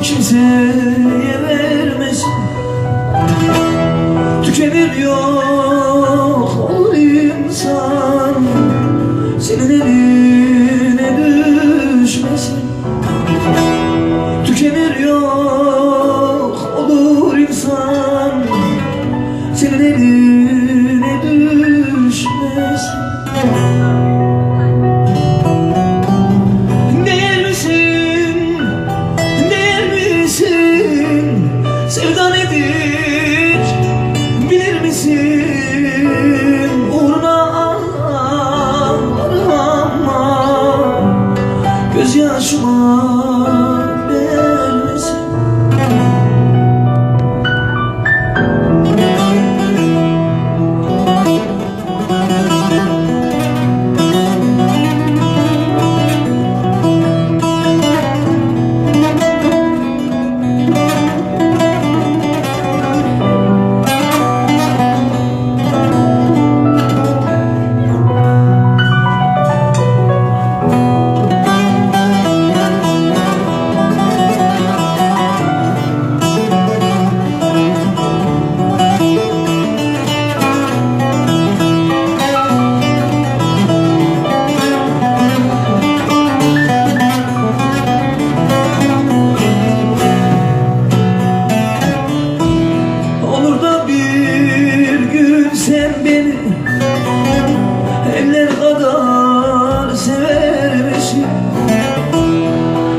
kimseye vermesin Tükenir yok olur insan. Senin eline düşmesin. Tükenir yok olur insan. Senin eline kadar severmişim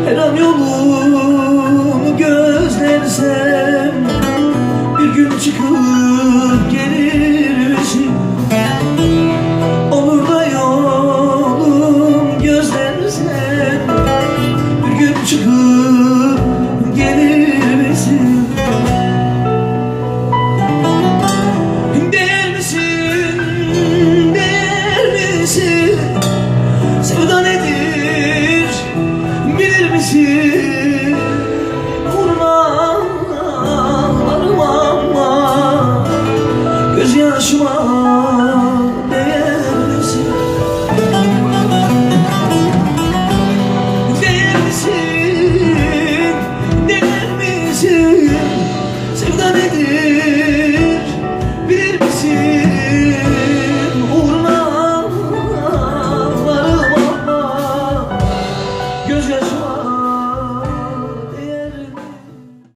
Her an yolunu gözlersem Bir gün çıkıp gelir 대신 쏟아내지